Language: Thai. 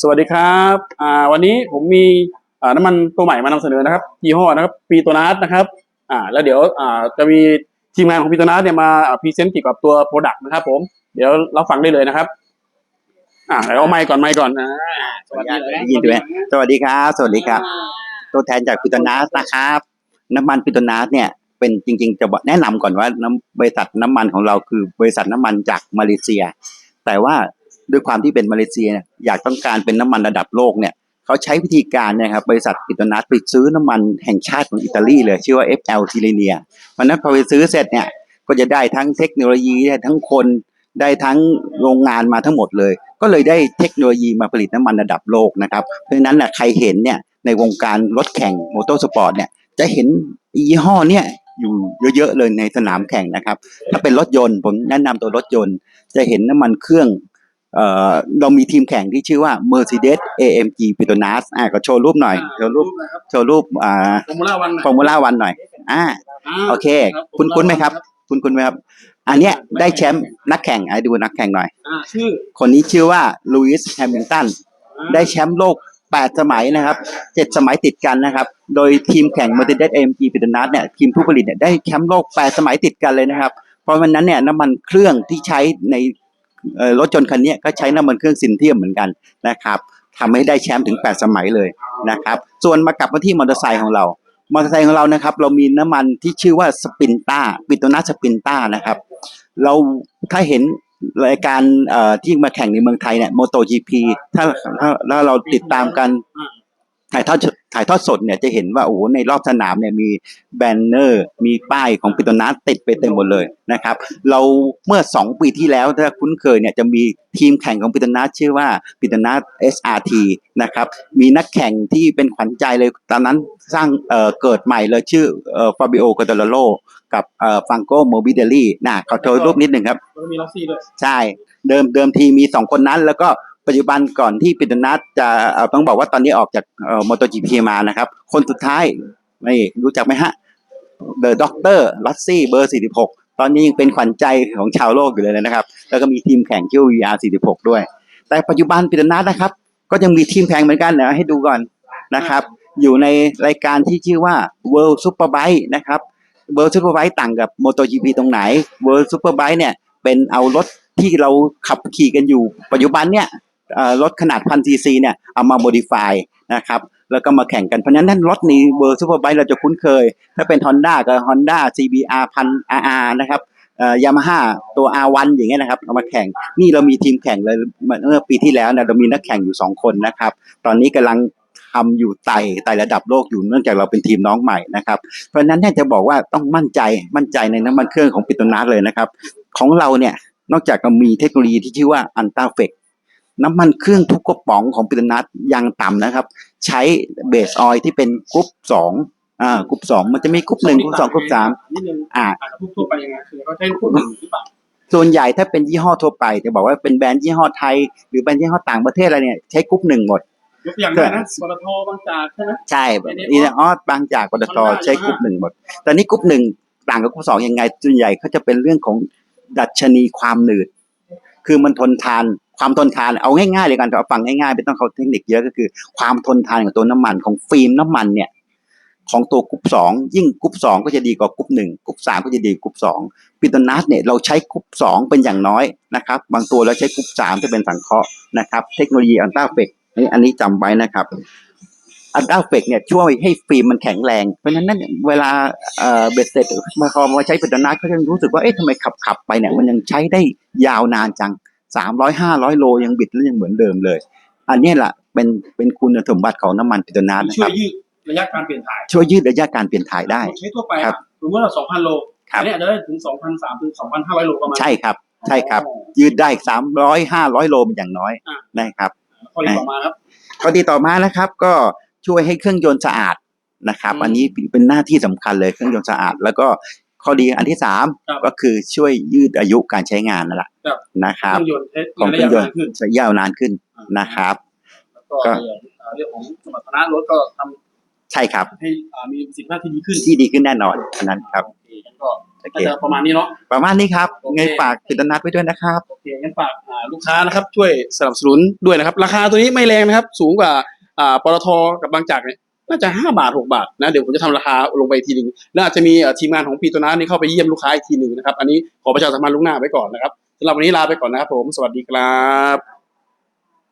สวัสดีครับอ่าวันนี้ผมมีอ่าน้ำมันตัวใหม่มานำเสนอนะครับยี่ห้อนะครับปีโตนัสนะครับอ่าแล้วเดี๋ยวอ่าจะมีทีมงานของปีโตนัสเนี่ยมาพรีเซนต์เกี่ยวกับตัวโปรดักต์นะครับ ผมเดี๋ยวเราฟังได้เลยนะครับอ่าเดี๋ยวเอาไมค์ก่อนไมค์ก่อนสวัสดีได้ยินไหมสวัสดีครับ สวัสดีครับ ตัวแทนจากปิโตนัสนะครับ น้ำมันปิโตนัสเนี่ยเป็นจริง ๆ จะบอกแนะนำก่อนว่าน้ำบริษัทน้ำมันของเราคือบริษัทน้ำมันจากมาเลเซีย แต่ว่า ด้วยความที่เป็นมาเลเซียเนี่ยอยากต้องการเป็นน้ำมันระดับโลกเนี่ยเขาใช้วิธีการเนะครับบริษัทปิโตนัสไปซื้อน้ำมันแห่งชาติของอิตาลีเลยชื่อว่า FL t i l e n i a วันนั้นพอไปซื้อเสร็จเนี่ยก็จะได้ทั้งเทคโนโลยีได้ทั้งคนได้ทั้งโรงงานมาทั้งหมดเลย ก็เลยได้เทคโนโลยีมาผลิตน้ำมันระดับโลกนะครับเพราะฉะนั้นนะใครเห็นเนี่ยในวงการรถแข่งมอเตอร์สปอร์ตเนี่ยจะเห็นยี่ห้อเนี่ยอยู่เยอะๆเลยในสนามแข่งนะครับ ถ้าเป็นรถยนต์ผมแนะนำตัวรถยนต์จะเห็นน้ำมันเครื่อง เอ่อเรามีทีมแข่งที่ชื่อว่า Mercedes AMG Petronas อะก็โชว์รูปหน่อย โชว์รูป โชว์รูปอ่าฟอร์มูล่าวันฟอร์มูล่าวันหน่อย อ่า โอเค คุณคุ้นไหมครับ คุณคุ้นไหมครับ อันเนี้ยได้แชมป์นักแข่งอะดูนักแข่งหน่อยอ่าชื่อ คนนี้ชื่อว่าลุยส์แฮมิลตัน ได้แชมป์โลก 8 สมัยนะครับ 7 สมัยติดกันนะครับ โดยทีมแข่ง Mercedes AMG p e t r o n a s เนี่ยทีมผู้ผลิตเนี่ยได้แชมป์โลก 8 สมัยติดกันเลยนะครับ เพราะวันนั้นเนี่ยน้ำมันเครื่องที่ใช้ในเอ่อ รถยนต์คันเนี้ยก็ใช้น้ำมันเครื่องซินเทียมเหมือนกันนะครับทำให้ได้แชมป์ถึง 8 สมัยเลยนะครับ ส่วนมากลับมาที่มอเตอร์ไซค์ของเรา มอเตอร์ไซค์ของเรานะครับ เรามีน้ำมันที่ชื่อว่าสปินต้าปิโตนัสสปินต้านะครับ เราถ้าเห็นรายการเอ่อที่มาแข่งในเมืองไทยเนี่ย MotoGP ถ้าถ้าถ้าเราติดตามกันถ่ายทอด ถ่ายทอดสดเนี่ยจะเห็นว่าโอ้โหในรอบสนามเนี่ยมีแบนเนอร์ มีป้ายของปิโตนัสติดไปเต็มหมดเลยนะครับ เราเมื่อสองปีที่แล้วถ้าคุ้นเคยเนี่ยจะมีทีมแข่งของปิโตนัสชื่อว่าปิโตนัส SRT นะครับมีนักแข่งที่เป็นขวัญใจเลยตอนนั้นสร้างเอ่อเกิดใหม่เลยชื่อเอ่อฟาบิโอกาตาโลกับเอ่อฟังโกโมบิเดลี่นะขอโทษรูปนิดหนึ่งครับแล้วก็มีล็อกซี่ด้วยใช่เดิมเดิมทีมีสองคนนั้นแล้วก็ ปัจจุบันก่อนที่ปิตนัทจะต้องบอกว่าตอนนี้ออกจากมอเตอร์จีพีมานะครับ คนสุดท้ายนี่รู้จักไหมฮะเดอะด็อกเตอร์ลัสซี่เบอร์ 46 ตอนนี้ยังเป็นขวัญใจของชาวโลกอยู่เลยนะครับ แล้วก็มีทีมแข่งชื่อ VR 46 ด้วย แต่ปัจจุบันปิตนัทนะครับ ก็ยังมีทีมแข่งเหมือนกันนะให้ดูก่อนนะครับ อยู่ในรายการที่ชื่อว่า World Superbike นะครับ World Superbike ต่างกับ MotoGP ตรงไหน World Superbike เนี่ยเป็นเอารถที่เราขับขี่กันอยู่ปัจจุบันเนี่ย รถขนาดพันซีซีเนี่ยเอามาโมดิฟายนะครับแล้วก็มาแข่งกัน เพราะฉะนั้นรถในเวอร์ซูเปอร์ไบค์เราจะคุ้นเคย ถ้าเป็น Honda ก็ Honda CBR พัน RR นะครับยามาฮ่าตัว R1 อย่างเงี้ยนะครับเอามาแข่งนี่เรามีทีมแข่งเลยเมื่อปีที่แล้วเนี่ยเรามีนักแข่งอยู่ 2 คนนะครับ ตอนนี้กำลังทำอยู่ไต่ไต่ระดับโลกอยู่เนื่องจากเราเป็นทีมน้องใหม่นะครับ เพราะฉะนั้นนี่จะบอกว่าต้องมั่นใจมั่นใจในน้ำมันเครื่องของปิโตนัสเลยนะครับ ของเราเนี่ยนอกจากจะมีเทคโนโลยีที่ชื่อว่าอันต้าเฟก น้ำมันเครื่องทุกกระป๋องของปิโตนัสยังต่ำนะครับ ใช้เบสออยล์ที่เป็นกรุ๊ปสองอ่ากรุ๊ปสองมันจะมีกรุ๊ปหนึ่งกรุ๊ปสองกรุ๊ปสามนิดนึงอ่าอ่าทุกทั่วไปยังไงคือเขาใช้คู่หนึ่งหรือเปล่าส่วนใหญ่ถ้าเป็นยี่ห้อทั่วไปจะบอกว่าเป็นแบรนด์ยี่ห้อไทย หรือแบรนด์ยี่ห้อต่างประเทศอะไรเนี่ยใช้กรุ๊ปหนึ่งหมดยกตัวอย่างได้นะปตทบางจากใช่ไหมใช่อีออสบางจากปตทใช้กรุ๊ปหนึ่งหมดแต่นี่กรุ๊ปหนึ่งต่างกับกรุ๊ปสองยังไงส่วนใหญ่เขาจะเป็นเรื่องของดัชนีความหนืด คือมันทนทาน ความทนทานเอาง่ายๆเลยกันฟังง่ายๆไม่ต้องเขาเทคนิคเยอะก็คือ ความทนทานของตัวน้ำมันของฟิล์มน้ำมันเนี่ยของตัวกรุ๊ปสองยิ่งกรุ๊ปสองก็จะดีกว่ากรุ๊ปหนึ่งกรุ๊ปสามก็จะดีกรุ๊ปสองปิโตนัสเนี่ยเราใช้กรุ๊ปสองเป็นอย่างน้อยนะครับ บางตัวเราใช้กรุ๊ปสามจะเป็นสังเคราะห์นะครับ เทคโนโลยีอัลตราเฟกนี่อันนี้จำไว้นะครับอัลตราเฟกเนี่ยช่วยให้ฟิล์มมันแข็งแรง เพราะฉะนั้นเนี่ยเวลาเอ่อเบสเสร็จมาพอมาใช้ปิโตนัสเขาจะรู้สึกว่าเอ๊ะทำไมขับขับไปเนี่ยมันยังใช้ได้ยาวนานจัง สามร้อยห้าร้อยโลยังบิดแล้วยังเหมือนเดิมเลย อันเนี้ยแหละเป็นเป็นคุณสมบัติของน้ำมันปิโตนัสนะช่ควรัยบ ยืดระยะการเปลี่ยนถ่ายช่วยยืดระยะการเปลี่ยนถ่ายได้ ใช้ทั่วไปครับสมมติว่าสองพันโลครับ อันนี้อาจจะได้ถึงสองพันสามถึงสองพันห้าร้อยโลประมาณใช่ครับ ใช่ครับ ยืดได้สามร้อยห้าร้อยโลเป็นอย่างน้อยอะนะครับ ข้อที่ต่อมาครับ ข้อดีต่อมานะครับก็ช่วยให้เครื่องยนต์สะอาดนะครับ อืม อันนี้เป็นหน้าที่สำคัญเลยเครื่องยนต์สะอาด แล้วก็ ข้อดีอันที่สามครับก็คือช่วยยืดอายุการใช้งานนั่นแหละครับ นะคเครับรื่องยนต์เทสของเคระรื่อยงยนะนานต์ขึ้นจะยาวนานขึ้นนะครับ แล้วก็ เรื่องของสมรรถนะรถก็ทใช่ครับำให้อ่ามีประสิทธิภาพที่ดีขึ้นที่ดีขึ้นแน่นอนอันนั้นครับโอเคงั้นก็โอเค น่าจะประมาณนี้เนาะ ประมาณนี้ครับโอเค ไงฝากปิดนัดไว้ด้วยนะครับ โอเคงั้นฝากอ่าลูกค้านะครับช่วยสนับสนุนด้วยนะครับ ราคาตัวนี้ไม่แรงนะครับ สูงกว่าอ่าปตทกับบางจากเนี่ย น่าจะห้าบาทหกบาทนะเดี๋ยวผมจะทำราคาลงไปทีหนึ่งแล้วอาจจะมีทีมงานของพีตัวนั้นนี่เข้าไปเยี่ยมลูกค้าอีกทีหนึ่งนะครับ อันนี้ขอประชาสัมพันธ์ลูกหน้าไว้ก่อนนะครับสำหรับวันนี้ลาไปก่อนนะครับผมสวัสดีครับ